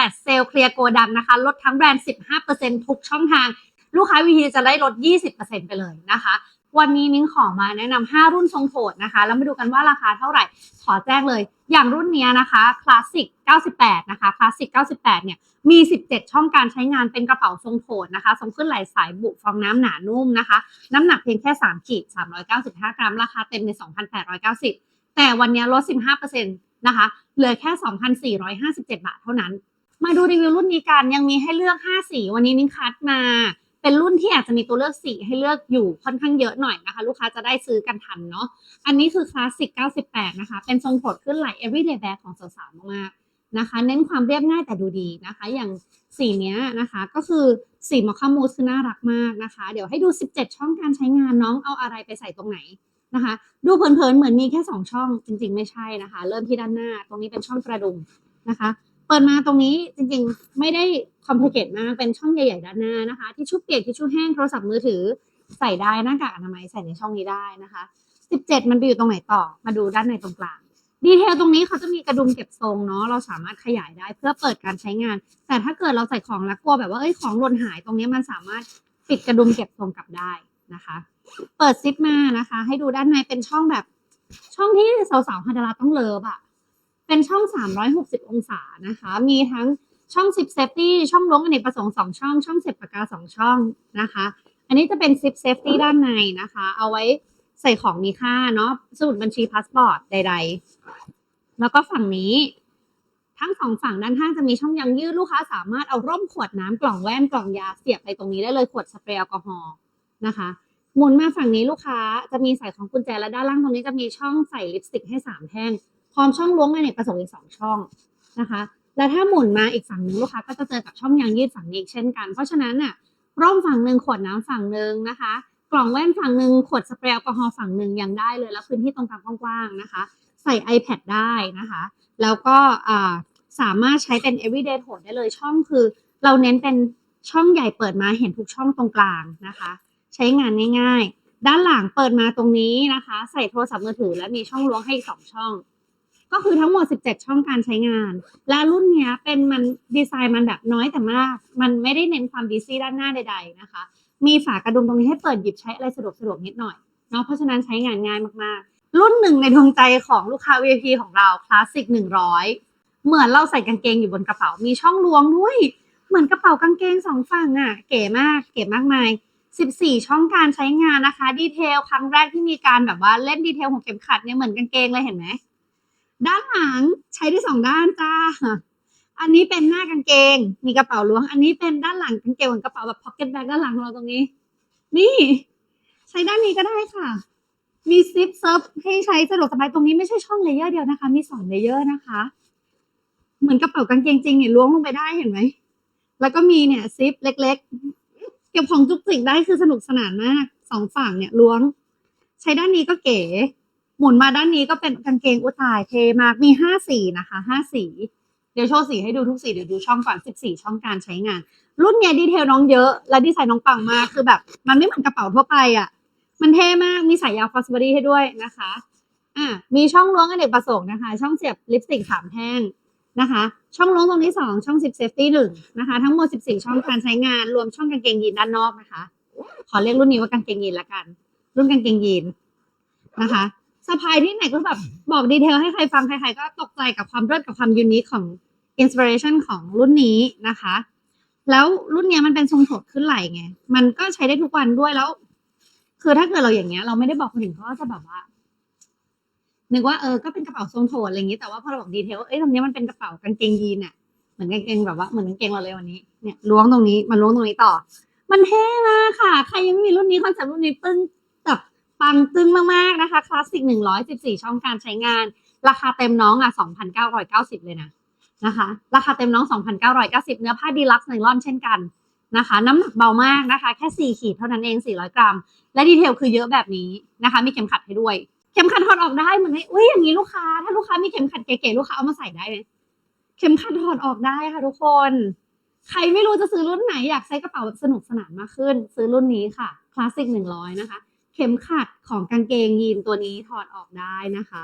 ฟลชเซลเคลียร์โกดังนะคะ ลดทั้งแบรนด์ 15%ทุกช่องทาง ลูกค้าวีทีจะได้ลด 20%ไปเลยนะคะ วันนี้นิ้งขอมาแนะนำ5รุ่นทรงโทดนะคะ แล้วมาดูกันว่าราคาเท่าไหร่ ขอแจ้งเลย อย่างรุ่นนี้นะคะคลาสสิก98 นะคะคลาสสิก98 เนี่ย มี 17 ช่องการใช้งานเป็นกระเป๋าทรงโทดนะคะ ทรงขึ้นไหลสายบุฟองน้ำหนานุ่มนะคะ น้ำหนักเพียงแค่ 3 ขีด 395 กรัม ราคาเต็มใน 2,890 แต่วันนี้ลด 15%นะคะ เหลือแค่ 2,457 บาทเท่านั้น มาดูรีวิวรุ่นนี้กันยังมีให้เลือก 5 สี วันนี้นิ้งคัดมา เป็นรุ่นที่อาจจะมีตัวเลือกสีให้เลือกอยู่ค่อนข้างเยอะหน่อยนะคะ ลูกค้าจะได้ซื้อกันทันเนาะอันนี้คือคลาสสิก 98 นะคะ เป็นทรงโผดขึ้นไหล everyday bag ของสาวๆมากๆนะคะ เน้นความเรียบง่ายแต่ดูดีนะคะ อย่างสีเนี้ยนะคะ ก็คือสีมอคคามูสคือน่ารักมากนะคะ เดี๋ยวให้ดู 17 ช่องการใช้งานน้องเอาอะไรไปใส่ตรงไหนนะคะ ดูเผินๆเหมือนมีแค่ 2 ช่องจริง ๆ ไม่ใช่นะคะ เริ่มที่ด้านหน้าตรงนี้เป็นช่องกระดุมนะคะ เปิดมาตรงนี้จริงๆ ไม่ได้คอมพลีเคทมากเป็นช่องใหญ่ๆด้านหน้านะคะที่ชุบเปียกที่ชุบแห้งโทรศัพท์มือถือใส่ได้หน้ากากอนามัยใส่ในช่องนี้ได้นะคะ 17 มันไปอยู่ตรงไหนต่อมาดูด้านในตรงกลาง ดีเทลตรงนี้เขาจะมีกระดุมเก็บทรงเนาะเราสามารถขยายได้เพื่อเปิดการใช้งาน แต่ถ้าเกิดเราใส่ของแล้วกลัวแบบว่าเอ้ยของหล่นหายตรงนี้มันสามารถปิดกระดุมเก็บทรงกลับได้นะคะ เปิดซิปมานะคะ ให้ดูด้านในเป็นช่องแบบช่องที่สาวๆฮันดาราต้องเลิฟอะ เป็นช่อง 360 องศานะคะ มีทั้งช่องซิปเซฟตี้ช่องล้วงอเนกประสงค์สองช่อง ช่องเสียบปากกาสองช่องนะคะ อันนี้จะเป็นซิปเซฟตี้ด้านในนะคะ เอาไว้ใส่ของมีค่าเนาะสมุดบัญชีพาสปอร์ตใด ๆ แล้วก็ฝั่งนี้ทั้งสองฝั่งด้านข้างจะมีช่องยางยืดลูกค้าสามารถเอาร่มขวดน้ำกล่องแว่นกล่องยาเสียบไปตรงนี้ได้เลยขวดสเปรย์แอลกอฮอล์นะคะหมุนมาฝั่งนี้ลูกค้าจะมีใส่ของกุญแจและด้านล่างตรงนี้จะมีช่องใส่ลิปสติกให้สามแท่ง พร้อมช่องล้วงอเนกประสงค์อีกสองช่องนะคะ และถ้าหมุนมาอีกฝั่งหนึงลูกค้าก็จะเจอกับช่องยางยืดฝั่งนี้อีกเช่นกัน เพราะฉะนั้นน่ะร่มฝั่งหนึ่งขวดน้ำฝั่งหนึ่งนะคะ กล่องแว่นฝั่งหนึ่งขวดสเปรย์แอลกอฮอล์ฝั่งหนึ่งยังได้เลย แล้วพื้นที่ตรงกลางกว้างๆนะคะ ใส่ iPad ได้นะคะ แล้วก็สามารถใช้เป็น everyday โถได้เลยช่องคือ เราเน้นเป็นช่องใหญ่เปิดมาเห็นทุกช่องตรงกลางนะคะ ใช้งานง่ายๆ ด้านหลังเปิดมาตรงนี้นะคะ ใส่โทรศัพท์มือถือและมีช่องล้วงให้อีกสองช่อง ก็คือทั้งหมด 17 ช่องการใช้งาน และรุ่นเนี้ยเป็นมันดีไซน์มันแบบน้อยแต่มาก มันไม่ได้เน้นความบีซี่ด้านหน้าใด ๆนะคะ มีฝากระดุมตรงนี้ให้เปิดหยิบใช้อะไรสะดวกสะดวกนิดหน่อยเนาะเพราะฉะนั้นใช้งานง่ายมากๆ รุ่นหนึ่งในดวงใจของลูกค้า VIP ของเราคลาสสิก100 เหมือนเราใส่กางเกงอยู่บนกระเป๋ามีช่องล้วงด้วย เหมือนกระเป๋ากางเกงสองฝั่งอะ เก๋มาก เก๋มากมาย14 ช่องการใช้งานนะคะ ดีเทลครั้งแรกที่มีการแบบว่าเล่นดีเทลของเข็มขัดเนี่ยเหมือนกางเกงเลยเห็นไหม ด้านหลังใช้ได้สองด้านจ้า อันนี้เป็นหน้ากางเกง มีกระเป๋าล้วง อันนี้เป็นด้านหลังกางเกงเหมือนกระเป๋าแบบพ็อกเก็ตแบ็กด้านหลังของเราตรงนี้ นี่ ใช้ด้านนี้ก็ได้ค่ะ มีซิปเซิร์ฟให้ใช้สะดวกสบายตรงนี้ไม่ใช่ช่องเลเยอร์เดียวนะคะ มีสองเลเยอร์นะคะ เหมือนกระเป๋ากางเกงจริงเนี่ยล้วงลงไปได้เห็นไหม แล้วก็มีเนี่ยซิปเล็กๆ เก็บของจุกจิกได้คือสนุกสนานมากสองฝั่งเนี่ยล้วง ใช้ด้านนี้ก็เก๋ หมุนมาด้านนี้ก็เป็นกางเกงอุยตายเทมากมีห้าสีนะคะห้าสีเดี๋ยวโชว์สีให้ดูทุกสีเดี๋ยวดูช่องก่อนสิบสี่ช่องการใช้งาน รุ่นเนี้ยดีเทลน้องเยอะ และดีไซน์น้องปังมากคือแบบ มันไม่เหมือนกระเป๋าทั่วไปอะ มันเท่มากมีสายยาวฟอสบอดี้ให้ด้วยนะคะอะมีช่องล้วงอเนกประสงค์นะคะ ช่องเสียบลิปสติกสามแท่งนะคะ ช่องล้วงตรงนี้สองช่องสิบเซฟตี้หนึ่งนะคะ ทั้งหมดสิบสี่ช่องการใช้งานรวมช่องกางเกงยีนด้านนอกนะคะ ขอเรียกรุ่นนี้ว่ากางเกงยีนละกัน รุ่นกางเกงยีนนะคะ สะพายที่ไหนก็แบบบอกดีเทลให้ใครฟังใครๆก็ตกใจกับความเลิศกับความยูนิคของอินสปิเรชันของรุ่นนี้นะคะ แล้วรุ่นเนี้ยมันเป็นทรงโถดขึ้นไหล่ไง มันก็ใช้ได้ทุกวันด้วยแล้ว คือถ้าเกิดเราอย่างเงี้ย เราไม่ได้บอกคนอื่นเขาก็จะแบบว่านึกว่าเออก็เป็นกระเป๋าทรงโถดอะไรอย่างงี้แต่ว่าพอเราบอกดีเทลว่าเอ้ยตรงเนี้ยมันเป็นกระเป๋ากางเกงยีนอะเหมือนกางเกงแบบว่าเหมือนกางเกงเราเลยวันนี้เนี่ยล้วงตรงนี้มาล้วงตรงนี้ต่อ มันเท่มากค่ะ ใครยังไม่มีรุ่นนี้คอนเซ็ปต์รุ่นนี้ปึ้งแบบ ปังตึ้งมากๆนะคะคลาสสิกหนึ่งร้อยสิบสี่ช่องการใช้งาน ราคาเต็มน้องอะสองพันเก้าร้อยเก้าสิบเลยนะนะคะ ราคาเต็มน้องสองพันเก้าร้อยเก้าสิบเนื้อผ้าดีลักซ์ไนลอนเช่นกันนะคะ น้ำหนักเบามากนะคะ แค่สี่ขีดเท่านั้นเองสี่ร้อยกรัม และดีเทลคือเยอะแบบนี้นะคะ มีเข็มขัดให้ด้วย เข็มขัดถอดออกได้เหมือนไม่อุ้ยอย่างนี้ลูกค้า ถ้าลูกค้ามีเข็มขัดเก๋ๆลูกค้าเอามาใส่ได้ไหมเข็มขัดถอดออกได้ค่ะทุกคน ใครไม่รู้จะซื้อรุ่นไหนอยากใช้กระเป๋าแบบสนุกสนานมากขึ้น ซื้อรุ่นนี้ค่ะคลาสสิกหนึ่งร้อยนะคะ ข็มขัดของกางเกงยีนตัวนี้ถอดออกได้นะคะ